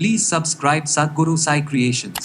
Please subscribe Sadhguru Sai Creations.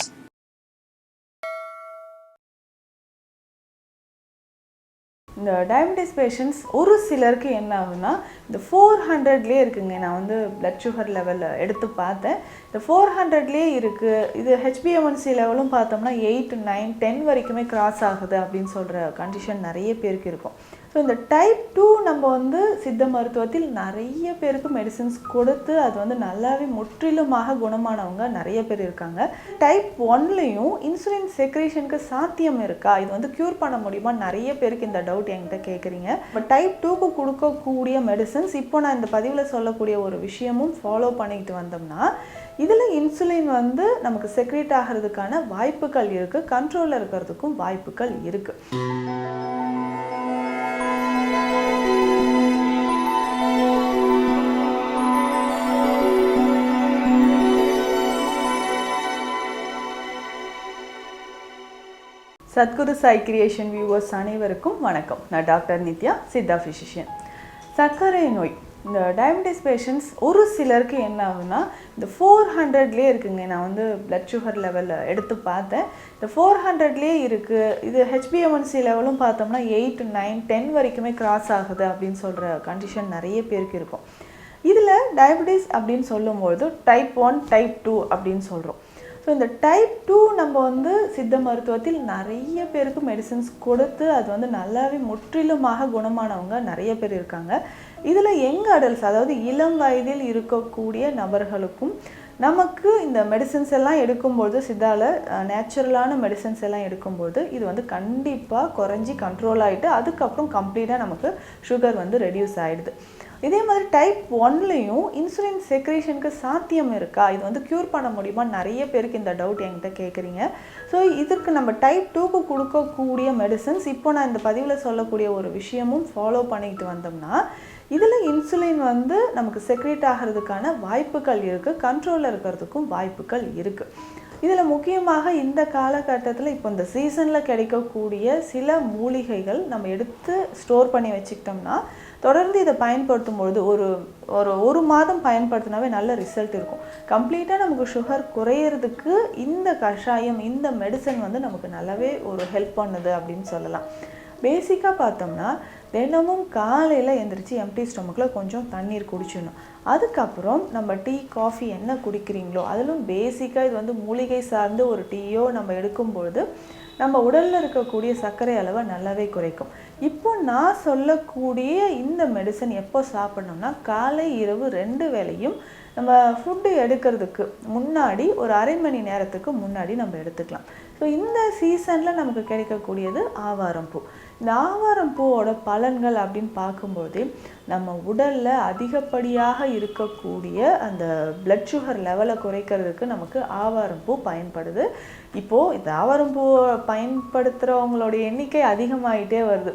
இந்த diabetes patients ஒரு சிலருக்கு என்ன ஆகுனா இந்த ஃபோர் ஹண்ட்ரட்லேயே இருக்குங்க. நான் வந்து பிளட் சுகர் லெவலில் எடுத்து பார்த்தேன். இந்த ஃபோர் ஹண்ட்ரட்லேயே இருக்குது இது ஹெச்பிஎம்என்சி லெவலும் பார்த்தோம்னா எயிட் நைன் டென் வரைக்குமே கிராஸ் ஆகுது அப்படின்னு சொல்கிற கண்டிஷன் நிறைய பேருக்கு இருக்கும். ஸோ இந்த டைப் டூ நம்ம வந்து சித்த மருத்துவத்தில் நிறைய பேருக்கு மெடிசின்ஸ் கொடுத்து அது வந்து நல்லாவே முற்றிலுமாக குணமானவங்க நிறைய பேர் இருக்காங்க. டைப் ஒன்லேயும் இன்சுலின் செக்ரேஷனுக்கு சாத்தியம் இருக்கா? இது வந்து க்யூர் பண்ண முடியுமா? நிறைய பேருக்கு இந்த டவுட் என்கிட்ட கேட்குறீங்க பட் டைப் டூக்கு கொடுக்கக்கூடிய மெடிசன்ஸ் இப்போ நான் இந்த பதிவில் சொல்லக்கூடிய ஒரு விஷயமும் ஃபாலோ பண்ணிக்கிட்டு வந்தோம்னா இதில் இன்சுலின் வந்து நமக்கு செக்ரேட் ஆகிறதுக்கான வாய்ப்புகள் இருக்குது கண்ட்ரோலில் இருக்கிறதுக்கும் வாய்ப்புகள் இருக்குது சத்குரு சாய் கிரியேஷன் வியூவர்ஸ் அனைவருக்கும் வணக்கம். நான் டாக்டர் நித்யா சித்தா ஃபிசிஷியன் சர்க்கரை நோய். இந்த டயபெட்டிஸ் பேஷண்ட்ஸ் ஒரு சிலருக்கு என்ன ஆகுனா இந்த ஃபோர் ஹண்ட்ரட்லேயே இருக்குங்க. நான் வந்து பிளட் சுகர் லெவலில் எடுத்து பார்த்தேன். இந்த ஃபோர் ஹண்ட்ரட்லேயே இருக்குது இது ஹெச்பிஎம்என்சி லெவலும் பார்த்தோம்னா எயிட் நைன் டென் வரைக்குமே கிராஸ் ஆகுது அப்படின்னு சொல்கிற கண்டிஷன் நிறைய பேருக்கு இருக்கும். இதில் டயபெட்டிஸ் அப்படின்னு சொல்லும்பொழுது டைப் ஒன் டைப் டூ அப்படின்னு சொல்கிறோம் ஸோ இந்த டைப் டூ நம்ம வந்து சித்த மருத்துவத்தில் நிறைய பேருக்கு மெடிசின்ஸ் கொடுத்து அது வந்து நல்லாவே முற்றிலுமாக குணமானவங்க நிறைய பேர் இருக்காங்க. இதில் யங் அடல்ட்ஸ் அதாவது இளம் வயதில் இருக்கக்கூடிய நபர்களுக்கும் நமக்கு இந்த மெடிசின்ஸ் எல்லாம் எடுக்கும்போது சித்தால நேச்சுரலான மெடிசின்ஸ் எல்லாம் எடுக்கும்போது இது வந்து கண்டிப்பாக குறைஞ்சி கண்ட்ரோல் ஆகிட்டு அதுக்கப்புறம் கம்ப்ளீட்டாக நமக்கு சுகர் வந்து ரெடியூஸ் ஆகிடுது இதே மாதிரி டைப் ஒன்லேயும் இன்சுலின் செக்ரேஷனுக்கு சாத்தியம் இருக்கா? இது வந்து க்யூர் பண்ண முடியுமா? நிறைய பேருக்கு இந்த டவுட் என்கிட்ட கேட்குறீங்க ஸோ இதற்கு நம்ம டைப் டூக்கு கொடுக்கக்கூடிய மெடிசன்ஸ் இப்போ நான் இந்த பதிவில் சொல்லக்கூடிய ஒரு விஷயமும் ஃபாலோ பண்ணிக்கிட்டு வந்தோம்னா இதில் இன்சுலின் வந்து நமக்கு செக்ரேட் ஆகிறதுக்கான வாய்ப்புகள் இருக்குது கண்ட்ரோலில் இருக்கிறதுக்கும் வாய்ப்புகள் இருக்குது இதில் முக்கியமாக இந்த காலகட்டத்தில் இப்போ இந்த சீசனில் கிடைக்கக்கூடிய சில மூலிகைகள் நம்ம எடுத்து ஸ்டோர் பண்ணி வச்சுக்கிட்டோம்னா தொடர்ந்து இதை பயன்படுத்தும் பொழுது ஒரு ஒரு ஒரு மாதம் பயன்படுத்தினாவே நல்ல ரிசல்ட் இருக்கும். கம்ப்ளீட்டாக நமக்கு சுகர் குறையிறதுக்கு இந்த கஷாயம் இந்த மெடிசன் வந்து நமக்கு நல்லாவே ஒரு ஹெல்ப் பண்ணுது அப்படின்னு சொல்லலாம். பேசிக்காக பார்த்தோம்னா தினமும் காலையில் எந்திரிச்சு எம்டி ஸ்டொமக்கில் கொஞ்சம் தண்ணீர் குடிச்சிடணும். அதுக்கப்புறம் நம்ம டீ காஃபி என்ன குடிக்கிறீங்களோ அதிலும் பேசிக்காக இது வந்து மூலிகை சார்ந்து ஒரு டீயோ நம்ம எடுக்கும்பொழுது நம்ம உடலில் இருக்கக்கூடிய சர்க்கரை அளவை நல்லாவே குறைக்கும். இப்போ நான் சொல்லக்கூடிய இந்த மெடிசன் எப்போ சாப்பிட்ணும்னா காலை இரவு ரெண்டு வேளையும் நம்ம ஃபுட்டு எடுக்கிறதுக்கு முன்னாடி ஒரு அரை மணி நேரத்துக்கு முன்னாடி நம்ம எடுத்துக்கலாம். ஸோ இந்த சீசனில் நமக்கு கிடைக்கக்கூடியது ஆவாரம் பூ. இந்த ஆவாரம் பூவோட பலன்கள் அப்படின்னு பார்க்கும்போதே நம்ம உடலில் அதிகப்படியாக இருக்கக்கூடிய அந்த பிளட் சுகர் லெவலை குறைக்கிறதுக்கு நமக்கு ஆவாரம் பூ பயன்படுது. இப்போது இந்த ஆவாரம் பூ பயன்படுத்துகிறவங்களுடைய எண்ணிக்கை அதிகமாகிட்டே வருது.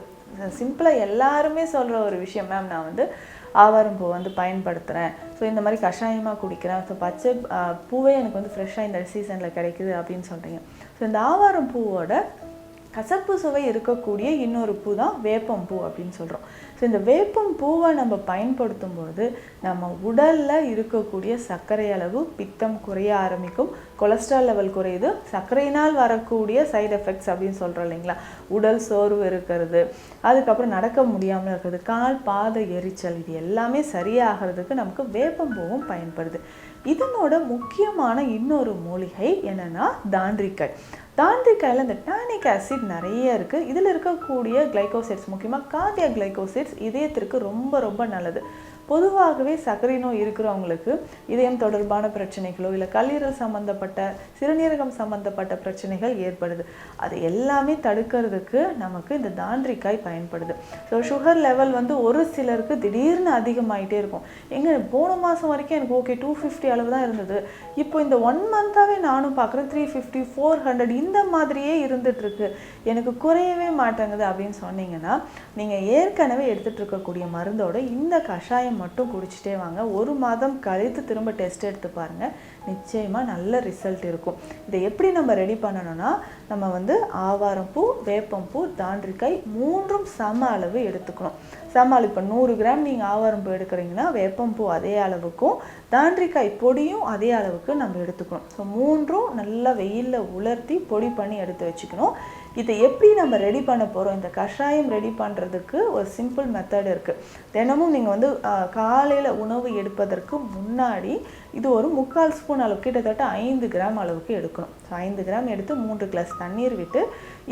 சிம்பிளாக எல்லாருமே சொல்கிற ஒரு விஷயம் மேம் நான் வந்து ஆவாரம் பூ வந்து பயன்படுத்துகிறேன் ஸோ இந்த மாதிரி கஷாயமாக குடிக்கிறேன். ஸோ பச்சை பூவே எனக்கு வந்து ஃப்ரெஷ்ஷாக இந்த சீசனில் கிடைக்குது அப்படின்னு சொல்கிறீங்க ஸோ இந்த ஆவாரம் பூவோட கசப்பு சுவை இருக்கக்கூடிய இன்னொரு பூ தான் வேப்பம் பூ அப்படின்னு சொல்கிறோம் ஸோ இந்த வேப்பம் பூவை நம்ம பயன்படுத்தும் போது நம்ம உடலில் இருக்கக்கூடிய சர்க்கரை அளவு பித்தம் குறைய ஆரம்பிக்கும். கொலஸ்ட்ரால் லெவல் குறையுது. சர்க்கரையினால் வரக்கூடிய சைடு எஃபெக்ட்ஸ் அப்படின்னு சொல்கிறோம் இல்லைங்களா? உடல் சோர்வு இருக்கிறது. அதுக்கப்புறம் நடக்க முடியாமல் இருக்கிறது. கால் பாத எரிச்சல் இது எல்லாமே சரியாகிறதுக்கு நமக்கு வேப்பம் பூவும் பயன்படுது. இதனோட முக்கியமான இன்னொரு மூலிகை என்னென்னா தாண்டிக்காய் தாந்திரிக்காயில் இந்த டானிக் ஆசிட் நிறைய இருக்குது இதில் இருக்கக்கூடிய கிளைகோசைட்ஸ் முக்கியமாக கார்டியா கிளைகோசைட்ஸ் இதயத்திற்கு ரொம்ப ரொம்ப நல்லது. பொதுவாகவே சர்க்கரை நோய் இருக்கிறவங்களுக்கு இதயம் தொடர்பான பிரச்சனைகளோ இல்லை கல்லீரல் சம்மந்தப்பட்ட சிறுநீரகம் சம்மந்தப்பட்ட பிரச்சனைகள் ஏற்படுது. அது எல்லாமே தடுக்கிறதுக்கு நமக்கு இந்த தாண்டிக்காய் பயன்படுது. ஸோ சுகர் லெவல் வந்து ஒரு சிலருக்கு திடீர்னு அதிகமாகிட்டே இருக்கும். எங்கே போன மாதம் வரைக்கும் எனக்கு ஓகே டூ ஃபிஃப்டி அளவு தான் இருந்தது. இப்போ இந்த ஒன் மந்த்தாகவே நானும் பார்க்குறேன் த்ரீ ஃபிஃப்டி ஃபோர் ஹண்ட்ரட் இந்த மாதிரியே இருந்துகிட்ருக்கு எனக்கு குறையவே மாட்டேங்குது அப்படின்னு சொன்னீங்கன்னா நீங்கள் ஏற்கனவே எடுத்துகிட்டு இருக்கக்கூடிய மருந்தோட இந்த கஷாயம் மட்டும் குடிச்சிட்டே வாங்க. ஒரு மாதம் கழித்து திரும்ப டெஸ்ட் எடுத்து பாருங்கள் நிச்சயமாக நல்ல ரிசல்ட் இருக்கும். இதை எப்படி நம்ம ரெடி பண்ணணும்னா நம்ம வந்து ஆவாரம் பூ வேப்பம் பூ தாண்டிக்காய் மூன்றும் சம அளவு எடுத்துக்கணும். சம அளவு இப்போ நூறு கிராம் நீங்கள் ஆவாரம்பூ எடுக்கிறீங்கன்னா வேப்பம் பூ அதே அளவுக்கும் தாண்டிக்காய் பொடியும் அதே அளவுக்கு நம்ம எடுத்துக்கணும். ஸோ மூன்றும் நல்லா வெயிலில் உலர்த்தி பொடி பண்ணி எடுத்து வச்சுக்கணும். இதை எப்படி நம்ம ரெடி பண்ண போகிறோம் இந்த கஷாயம் ரெடி பண்ணுறதுக்கு ஒரு சிம்பிள் மெத்தட் இருக்குது தினமும் நீங்கள் வந்து காலையில் உணவு எடுப்பதற்கு முன்னாடி இது ஒரு முக்கால் ஸ்பூன் அளவு கிட்டத்தட்ட ஐந்து கிராம் அளவுக்கு எடுக்கணும். ஸோ ஐந்து கிராம் எடுத்து மூன்று கிளாஸ் தண்ணீர் விட்டு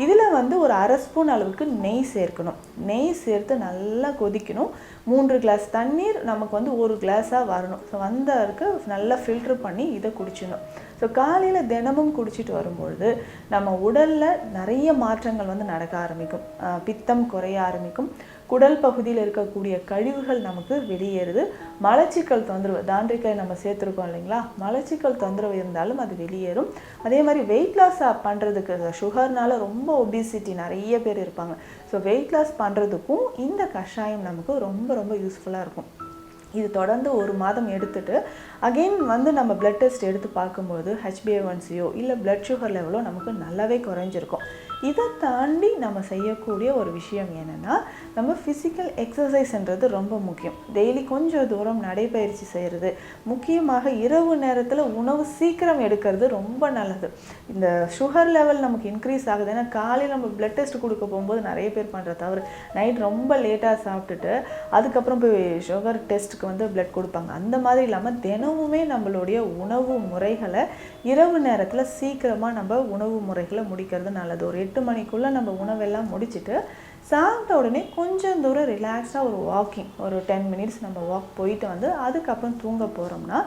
இதில் வந்து ஒரு அரை ஸ்பூன் அளவுக்கு நெய் சேர்க்கணும். நெய் சேர்த்து நல்லா கொதிக்கணும். மூன்று கிளாஸ் தண்ணீர் நமக்கு வந்து ஒரு கிளாஸாக வரணும். ஸோ வந்தவருக்கு நல்லா ஃபில்ட்ரு பண்ணி இதை குடிச்சிடணும். ஸோ காலையில் தினமும் குடிச்சிட்டு வரும்பொழுது நம்ம உடலில் நிறைய மாற்றங்கள் வந்து நடக்க ஆரம்பிக்கும். பித்தம் குறைய ஆரம்பிக்கும். குடல் பகுதியில் இருக்கக்கூடிய கழிவுகள் நமக்கு வெளியேறுது. மலச்சிக்கல் தொந்தரவு தாண்டிக்காய் நம்ம சேர்த்துருக்கோம் இல்லைங்களா? மலச்சிக்கல் தொந்தரவு இருந்தாலும் அது வெளியேறும். அதே மாதிரி வெயிட் லாஸ் பண்ணுறதுக்கு சுகர்னால ரொம்ப ஒபிசிட்டி நிறைய பேர் இருப்பாங்க. ஸோ வெயிட் லாஸ் பண்ணுறதுக்கும் இந்த கஷாயம் நமக்கு ரொம்ப ரொம்ப யூஸ்ஃபுல்லாக இருக்கும். இது தொடர்ந்து ஒரு மாதம் எடுத்துட்டு அகெயின் வந்து நம்ம பிளட் டெஸ்ட் எடுத்து பார்க்கும்போது ஹெச்பிஏஒன்சியோ இல்லை பிளட் சுகர் லெவலோ நமக்கு நல்லாவே குறைஞ்சிருக்கும். இதை தாண்டி நம்ம செய்யக்கூடிய ஒரு விஷயம் என்னென்னா நம்ம ஃபிசிக்கல் எக்ஸசைஸ்ன்றது ரொம்ப முக்கியம். டெய்லி கொஞ்சம் தூரம் நடைபயிற்சி செய்கிறது முக்கியமாக இரவு நேரத்தில் உணவு சீக்கிரம் எடுக்கிறது ரொம்ப நல்லது. இந்த சுகர் லெவல் நமக்கு இன்க்ரீஸ் ஆகுது. ஏன்னா காலையில் நம்ம பிளட் டெஸ்ட் கொடுக்க போகும்போது நிறைய பேர் பண்ணுற தவறு. நைட் ரொம்ப லேட்டாக சாப்பிட்டுட்டு அதுக்கப்புறம் போய் சுகர் டெஸ்ட்டுக்கு வந்து பிளட் கொடுப்பாங்க. அந்த மாதிரி இல்லாமல் தினமுமே நம்மளுடைய உணவு முறைகளை இரவு நேரத்தில் சீக்கிரமாக நம்ம உணவு முறைகளை முடிக்கிறது நல்லது. ஒரு எட்டு எட்டு மணிக்குள்ளே நம்ம உணவெல்லாம் முடிச்சுட்டு சாப்பிட்ட உடனே கொஞ்சம் தூரம் ரிலாக்ஸாக ஒரு வாக்கிங் ஒரு டென் மினிட்ஸ் நம்ம வாக் போயிட்டு வந்து அதுக்கப்புறம் தூங்க போகிறோம்னா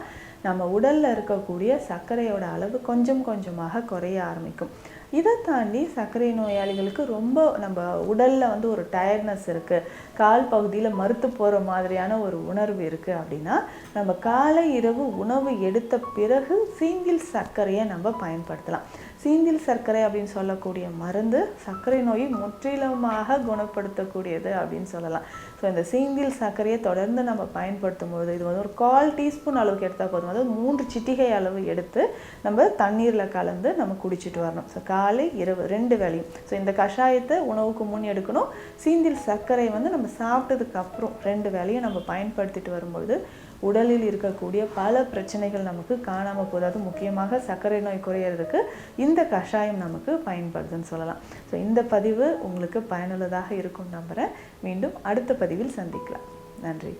நம்ம உடலில் இருக்கக்கூடிய சர்க்கரையோட அளவு கொஞ்சம் கொஞ்சமாக குறைய ஆரம்பிக்கும். இதை தாண்டி சர்க்கரை நோயாளிகளுக்கு ரொம்ப நம்ம உடலில் வந்து ஒரு டயர்ட்னஸ் இருக்குது கால் பகுதியில் மறுத்து போகிற மாதிரியான ஒரு உணர்வு இருக்குது அப்படின்னா நம்ம காலை இரவு உணவு எடுத்த பிறகு சிங்கிள் சர்க்கரையை நம்ம பயன்படுத்தலாம். சீந்தில் சர்க்கரை அப்படின்னு சொல்லக்கூடிய மருந்து சர்க்கரை நோயை முற்றிலுமாக குணப்படுத்தக்கூடியது அப்படின்னு சொல்லலாம். ஸோ இந்த சீந்தில் சர்க்கரையை தொடர்ந்து நம்ம பயன்படுத்தும் போது இது வந்து ஒரு கால் டீஸ்பூன் அளவுக்கு எடுத்தால் போதும். அதாவது மூன்று சிட்டிகை அளவு எடுத்து நம்ம தண்ணீரில் கலந்து நம்ம குடிச்சிட்டு வரணும். ஸோ காலை இரவு ரெண்டு வேலையும் ஸோ இந்த கஷாயத்தை உணவுக்கு முன் எடுக்கணும். சீந்தில் சர்க்கரை வந்து நம்ம சாப்பிட்டதுக்கு அப்புறம் ரெண்டு வேலையும் நம்ம பயன்படுத்திட்டு வரும்பொழுது உடலில் இருக்கக்கூடிய பல பிரச்சனைகள் நமக்கு காணாமல் போதாது முக்கியமாக சர்க்கரை நோய் குறையிறதுக்கு இந்த கஷாயம் நமக்கு பயன்படுதுன்னு சொல்லலாம். ஸோ இந்த பதிவு உங்களுக்கு பயனுள்ளதாக இருக்கும் நம்புகிறேன் மீண்டும் அடுத்த பதிவில் சந்திக்கலாம். நன்றி.